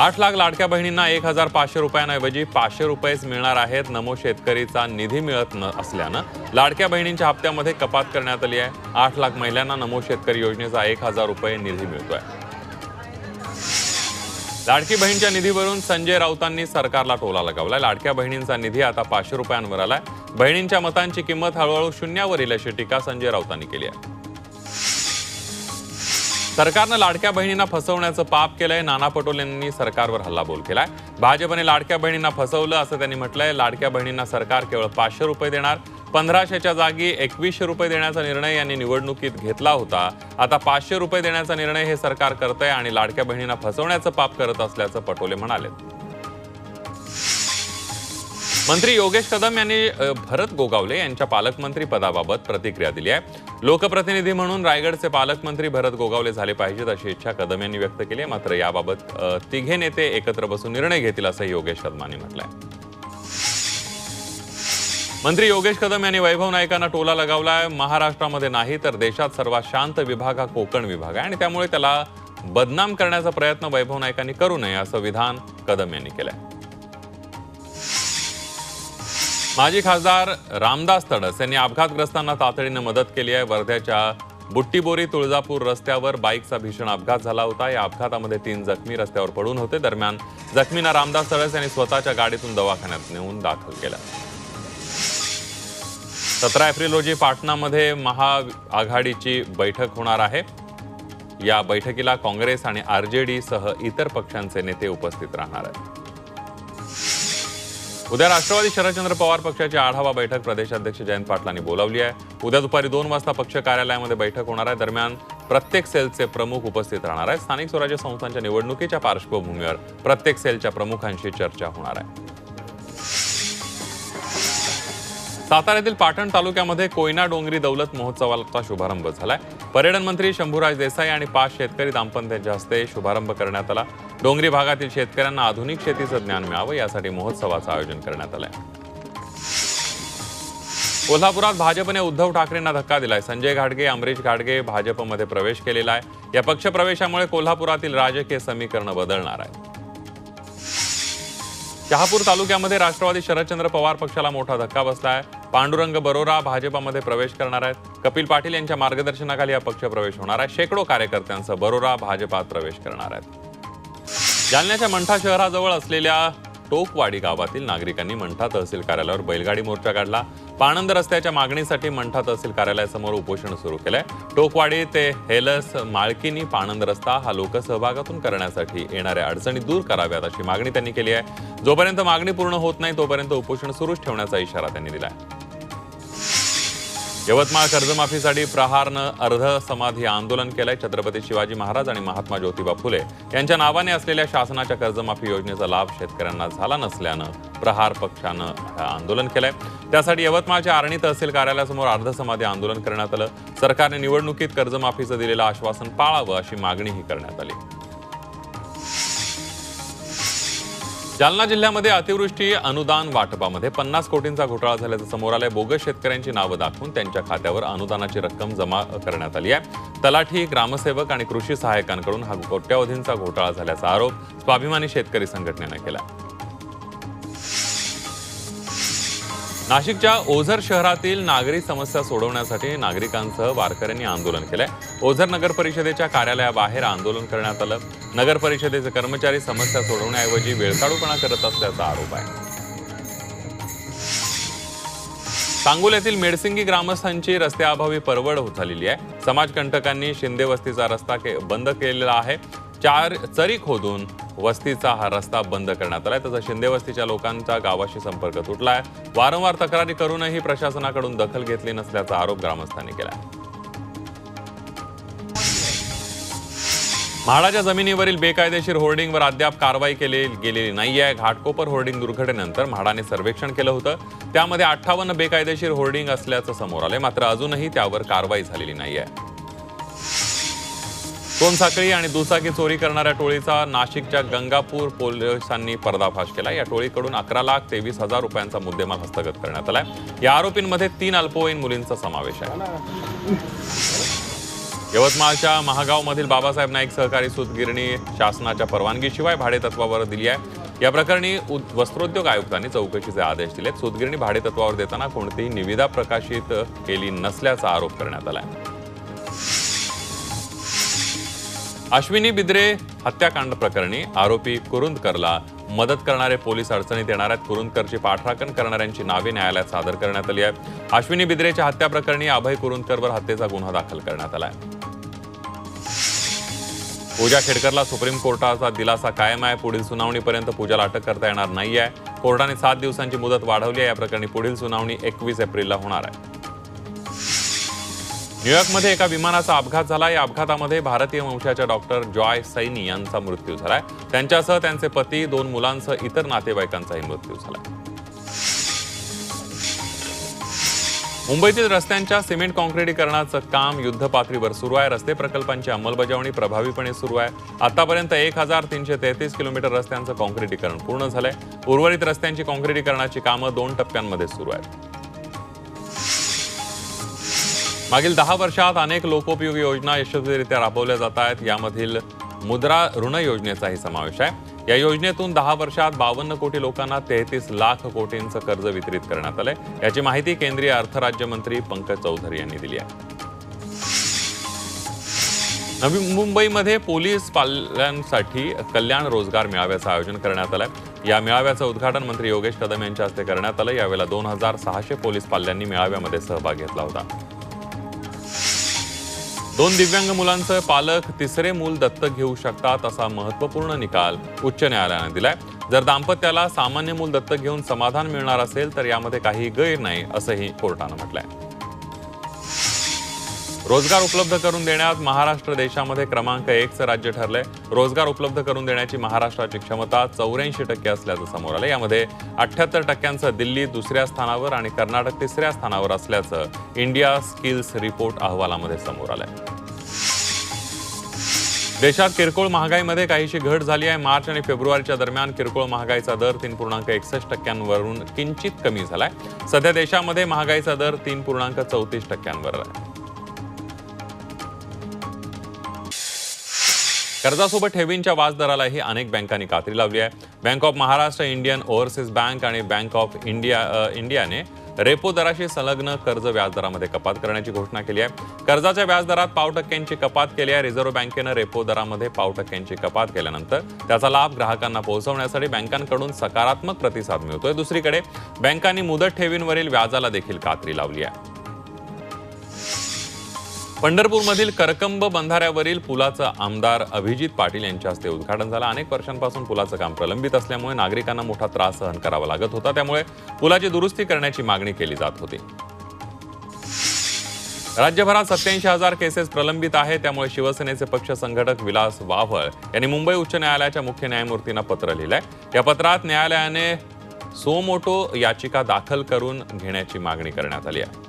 आठ लाख लाडक्या बहिणींना एक हजार पाचशे रुपयांऐवजी पाचशे रुपयेच मिळणार आहेत. नमो शेतकरीचा निधी मिळत न असल्यानं लाडक्या बहिणींच्या हप्त्यामध्ये कपात करण्यात आली आहे. आठ लाख महिलांना नमो शेतकरी योजनेचा एक हजार रुपये निधी मिळतोय. लाडकी बहिणीच्या निधीवरून संजय राऊतांनी सरकारला टोला लगावलाय. लाडक्या बहिणींचा निधी आता पाचशे रुपयांवर आलाय. बहिणींच्या मतांची किंमत हळूहळू शून्यावर येईल अशी टीका संजय राऊतांनी केली आहे. सरकारनं लाडक्या बहिणींना फसवण्याचं पाप केलंय. नाना पटोलेंनी सरकारवर हल्लाबोल केलाय. भाजपने लाडक्या बहिणींना फसवलं असं त्यांनी म्हटलंय. लाडक्या बहिणींना सरकार केवळ पाचशे रुपये देणार. पंधराशेच्या जागी एकवीसशे रुपये देण्याचा निर्णय यांनी निवडणुकीत घेतला होता. आता पाचशे रुपये देण्याचा निर्णय हे सरकार करतंय आणि लाडक्या बहिणींना फसवण्याचं पाप करत असल्याचं पटोले म्हणाले मंत्री योगेश कदम यांनी भरत गोगावले यांच्या पालकमंत्री पदाबाबत प्रतिक्रिया दिली आहे. लोकप्रतिनिधी म्हणून रायगडचे पालकमंत्री भरत गोगावले झाले पाहिजेत अशी इच्छा कदम यांनी व्यक्त केली आहे. मात्र याबाबत तिघे नेते एकत्र बसून निर्णय घेतील असं योगेश कदमांनी म्हटलंय. मंत्री योगेश कदम यांनी वैभव नाईकांना टोला लगावलाय. महाराष्ट्रामध्ये नाही तर देशात सर्वात शांत विभाग हा कोकण विभाग आहे आणि त्यामुळे त्याला बदनाम करण्याचा प्रयत्न वैभव नाईकांनी करू नये असं विधान कदम यांनी केलंय. माजी खासदार रामदास तडस यांनी अपघातग्रस्तांना तातडीनं मदत केली आहे. वर्ध्याच्या बुट्टीबोरी तुळजापूर रस्त्यावर बाईकचा भीषण अपघात झाला होता. या अपघातामध्ये तीन जखमी रस्त्यावर पडून होते. दरम्यान जखमींना रामदास तडस यांनी स्वतःच्या गाडीतून दवाखान्यात नेऊन दाखल केला. सतरा एप्रिल रोजी पाटणामध्ये महाआघाडीची बैठक होणार आहे. या बैठकीला काँग्रेस आणि आरजेडी सह इतर पक्षांचे नेते उपस्थित राहणार आहेत. उद्या राष्ट्रवादी शरदचंद्र पवार पक्षाची आढावा बैठक प्रदेशाध्यक्ष जयंत पाटलांनी बोलावली आहे. उद्या दुपारी दोन वाजता पक्ष कार्यालयामध्ये बैठक होणार आहे. दरम्यान प्रत्येक सेलचे प्रमुख उपस्थित राहणार आहेत. स्थानिक स्वराज्य संस्थांच्या निवडणुकीच्या पार्श्वभूमीवर प्रत्येक सेलच्या प्रमुखांशी चर्चा होणार आहे. साताऱ्यातील पाटण तालुक्यामध्ये कोयना डोंगरी दौलत महोत्सवाचा शुभारंभ झालाय. पर्यटन मंत्री शंभूराज देसाई आणि पाच शेतकरी दाम्पत्यांच्या हस्ते शुभारंभ करण्यात आला. डोंगरी भागातील शेतकऱ्यांना आधुनिक शेतीचं ज्ञान मिळावं यासाठी महोत्सवाचं आयोजन करण्यात आलंय. कोल्हापुरात भाजपने उद्धव ठाकरेंना धक्का दिलाय. संजय घाटगे अमरीश घाटगे भाजपमध्ये प्रवेश केलेला आहे. या पक्षप्रवेशामुळे कोल्हापुरातील राजकीय समीकरण बदलणार आहे शहापूर तालुक्यामध्ये राष्ट्रवादी शरदचंद्र पवार पक्षाला मोठा धक्का बसलाय. पांडुरंग बरोरा भाजपामध्ये प्रवेश करणार आहेत. कपिल पाटील यांच्या मार्गदर्शनाखाली हा पक्ष प्रवेश होणार आहे. शेकडो कार्यकर्त्यांसह बरोरा भाजपात प्रवेश करणार आहेत. जालन्याच्या मंठा शहराजवळ असलेल्या टोकवाडी गावातील नागरिकांनी मंठा तहसील कार्यालयावर बैलगाडी मोर्चा काढला. पाणंद रस्त्याच्या मागणीसाठी मंठा तहसील कार्यालयासमोर उपोषण सुरू केलंय. टोकवाडी ते हेलस माळकिनी पाणंद रस्ता हा लोकसहभागातून करण्यासाठी येणाऱ्या अडचणी दूर कराव्यात अशी मागणी त्यांनी केली आहे. जोपर्यंत मागणी पूर्ण होत नाही तोपर्यंत उपोषण सुरूच ठेवण्याचा इशारा त्यांनी दिला आहे यवतमाळ कर्जमाफीसाठी प्रहारनं अर्ध समाधी आंदोलन केलंय छत्रपती शिवाजी महाराज आणि महात्मा ज्योतिबा फुले. यांच्या नावाने असलेल्या शासनाच्या कर्जमाफी योजनेचा लाभ शेतकऱ्यांना झाला नसल्यानं प्रहार पक्षानं आंदोलन केलंय. त्यासाठी यवतमाळच्या आर्णी तहसील कार्यालयासमोर अर्धसमाधी आंदोलन करण्यात आलं. सरकारने निवडणुकीत कर्जमाफीचं दिलेलं आश्वासन पाळावं अशी मागणीही करण्यात आली. जालना जिल्ह्यामध्ये अतिवृष्टी अनुदान वाटपामध्ये पन्नास कोटींचा घोटाळा झाल्याचं समोर आलंय. बोगस शेतकऱ्यांची नावं दाखवून त्यांच्या खात्यावर अनुदानाची रक्कम जमा करण्यात आली आहे. तलाठी ग्रामसेवक आणि कृषी सहाय्यकांकडून हा कोट्यावधींचा घोटाळा झाल्याचा आरोप स्वाभिमानी शेतकरी संघटनेनं केला नाशिकच्या ओझर शहरातील नागरी समस्या सोडवण्यासाठी नागरिकांसह वारकऱ्यांनी आंदोलन केलंय. ओझर नगर परिषदेच्या कार्यालयाबाहेर आंदोलन करण्यात आलं. नगर परिषदेचे कर्मचारी समस्या सोडवण्याऐवजी वेळकाढूपणा करत असल्याचा आरोप आहे. सांगोल्यातील मेडसिंगी ग्रामस्थांची रस्त्याअभावी परवड होत झालेली आहे. समाजकंटकांनी शिंदे वस्तीचा रस्ता के- बंद केलेला आहे. चार चरी खोदून वस्तीचा हा रस्ता बंद करण्यात आलाय. तसं शिंदे वस्तीच्या लोकांचा गावाशी संपर्क तुटला आहे वारंवार तक्रारी करूनही प्रशासनाकडून दखल घेतली नसल्याचा आरोप ग्रामस्थांनी केला आहे म्हाडाच्या जमिनीवरील बेकायदेशीर होर्डिंगवर अद्याप कारवाई केली गेलेली नाहीये. घाटकोपर होर्डिंग दुर्घटनेनंतर म्हाडाने सर्वेक्षण केलं होतं. त्यामध्ये अठ्ठावन्न बेकायदेशीर होर्डिंग असल्याचं समोर आलंय. मात्र अजूनही त्यावर कारवाई झालेली नाहीये. सोनसाखळी आणि दुचाकी चोरी करणाऱ्या टोळीचा नाशिकच्या गंगापूर पोलिसांनी पर्दाफाश केला. या टोळीकडून अकरा लाख तेवीस हजार रुपयांचा मुद्देमाल हस्तगत करण्यात आलाय. या आरोपींमध्ये तीन अल्पवयीन मुलींचा समावेश आहे. यवतमाळच्या महागावमधील बाबासाहेब नाईक सहकारी सूतगिरणी शासनाच्या परवानगीशिवाय भाडेतत्वावर दिली आहे. या प्रकरणी उद- वस्त्रोद्योग आयुक्तांनी चौकशीचे आदेश दिलेत. सूतगिरणी भाडेतत्वावर देताना कोणतीही निविदा प्रकाशित केली नसल्याचा आरोप करण्यात आला आहे. अश्विनी बिद्रे हत्याकांड प्रकरणी आरोपी कुरुंदकरला मदत करणारे पोलीस अडचणीत येणार आहेत. कुरुंदकरची पाठराखण करणाऱ्यांची नावे न्यायालयात सादर करण्यात आली आहे अश्विनी बिद्रेच्या हत्या प्रकरणी अभय कुरुंदकरवर हत्येचा गुन्हा दाखल करण्यात आला आहे. पूजा खेडकरला सुप्रीम कोर्टाचा दिलासा कायम आहे. पुढील सुनावणीपर्यंत पूजाला अटक करता येणार नाही आहे. कोर्टाने सात दिवसांची मुदत वाढवली आहे. या प्रकरणी पुढील सुनावणी एकवीस एप्रिलला होणार आहे. न्यूयॉर्कमध्ये एका विमानाचा अपघात झाला या अपघातामध्ये भारतीय वंशाच्या डॉक्टर जॉय सैनी यांचा मृत्यू झालाय. त्यांच्यासह त्यांचे पती दोन मुलांसह इतर नातेवाईकांचाही मृत्यू झालाय. मुंबईतील रस्त्यांच्या सिमेंट कॉन्क्रिटीकरणाचं काम युद्धपातळीवर सुरू आहे. रस्ते प्रकल्पांची अंमलबजावणी प्रभावीपणे सुरू आहे. आतापर्यंत एक हजार तीनशे तेहतीस किलोमीटर रस्त्यांचं कॉन्क्रिटीकरण पूर्ण झालंय. उर्वरित रस्त्यांची कॉन्क्रिटीकरणाची कामं दोन टप्प्यांमध्ये सुरू आहेत. मागील दहा वर्षात अनेक लोकोपयोगी योजना यशस्वीरित्या राबवल्या जात आहेत. यामधील मुद्रा ऋण योजनेचाही समावेश आहे. या योजनेतून दहा वर्षात बावन्न कोटी लोकांना तेहतीस लाख कोटींचं कर्ज वितरित करण्यात आलंय. याची माहिती केंद्रीय अर्थराज्यमंत्री पंकज चौधरी यांनी दिली आहे. नवी मुंबईमध्ये पोलीस पाल्यांसाठी कल्याण रोजगार मेळाव्याचं आयोजन करण्यात आलं या मेळाव्याचं उद्घाटन मंत्री योगेश कदम यांच्या हस्ते करण्यात आलं. यावेळेला दोन हजार सहाशे पोलीस पाल्यांनी मेळाव्यामध्ये सहभाग घेतला होता. दोन दिव्यांग मुलांचं पालक तिसरे मूल दत्तक घेऊ शकतात असा महत्त्वपूर्ण निकाल उच्च न्यायालयानं दिलाय. जर दाम्पत्याला सामान्य मूल दत्तक घेऊन समाधान मिळणार असेल तर यामध्ये काही गैर नाही असंही कोर्टानं म्हटलंय. रोजगार उपलब्ध करून देण्यात महाराष्ट्र देशामध्ये क्रमांक एकचं राज्य ठरलंय. रोजगार उपलब्ध करून देण्याची महाराष्ट्राची क्षमता चौऱ्याऐंशी टक्के असल्याचं समोर आलं यामध्ये अठ्याहत्तर टक्क्यांचं दिल्ली दुसऱ्या स्थानावर आणि कर्नाटक तिसऱ्या स्थानावर असल्याचं इंडिया स्किल्स रिपोर्ट अहवालामध्ये समोर आलंय. देशात किरकोळ महागाईमध्ये काहीशी घट झाली आहे. मार्च आणि फेब्रुवारीच्या दरम्यान किरकोळ महागाईचा दर तीन पूर्णांक एकसष्ट टक्क्यांवरून किंचित कमी झालाय. सध्या देशामध्ये महागाईचा दर तीन पूर्णांक चौतीस टक्क्यांवर आहे कर्जासोबत ठेवींच्या व्याजदरालाही अनेक बँकांनी कात्री लावली आहे. Bank of Maharashtra Indian overseas bank आणि बँक ऑफ इंडिया इंडियाने रेपो दराशी संलग्न कर्ज व्याजदरामध्ये कपात करण्याची घोषणा केली आहे. कर्जाच्या व्याजदरात पाव टक्क्यांची कपात केली आहे. रिझर्व्ह बँकेनं रेपो दरामध्ये पाव टक्क्यांची कपात केल्यानंतर त्याचा लाभ ग्राहकांना पोहोचवण्यासाठी बँकांकडून सकारात्मक प्रतिसाद मिळतोय. दुसरीकडे बँकांनी मुदत ठेवींवरील व्याजाला देखील कात्री लावली आहे. पंढरपूरमधील करकंब बंधाऱ्यावरील पुलाचं आमदार अभिजित पाटील यांच्या हस्ते उद्घाटन झालं. अनेक वर्षांपासून पुलाचं काम प्रलंबित असल्यामुळे नागरिकांना मोठा त्रास सहन करावा लागत होता. त्यामुळे पुलाची दुरुस्ती करण्याची मागणी केली जात होती. राज्यभरात सत्याऐंशी हजार केसेस प्रलंबित आहेत. त्यामुळे शिवसेनेचे पक्ष संघटक विलास वाव्हळ यांनी मुंबई उच्च न्यायालयाच्या मुख्य न्यायमूर्तींना पत्र लिहिलंय. या पत्रात न्यायालयाने सोमोटो याचिका दाखल करून घेण्याची मागणी करण्यात आली आहे.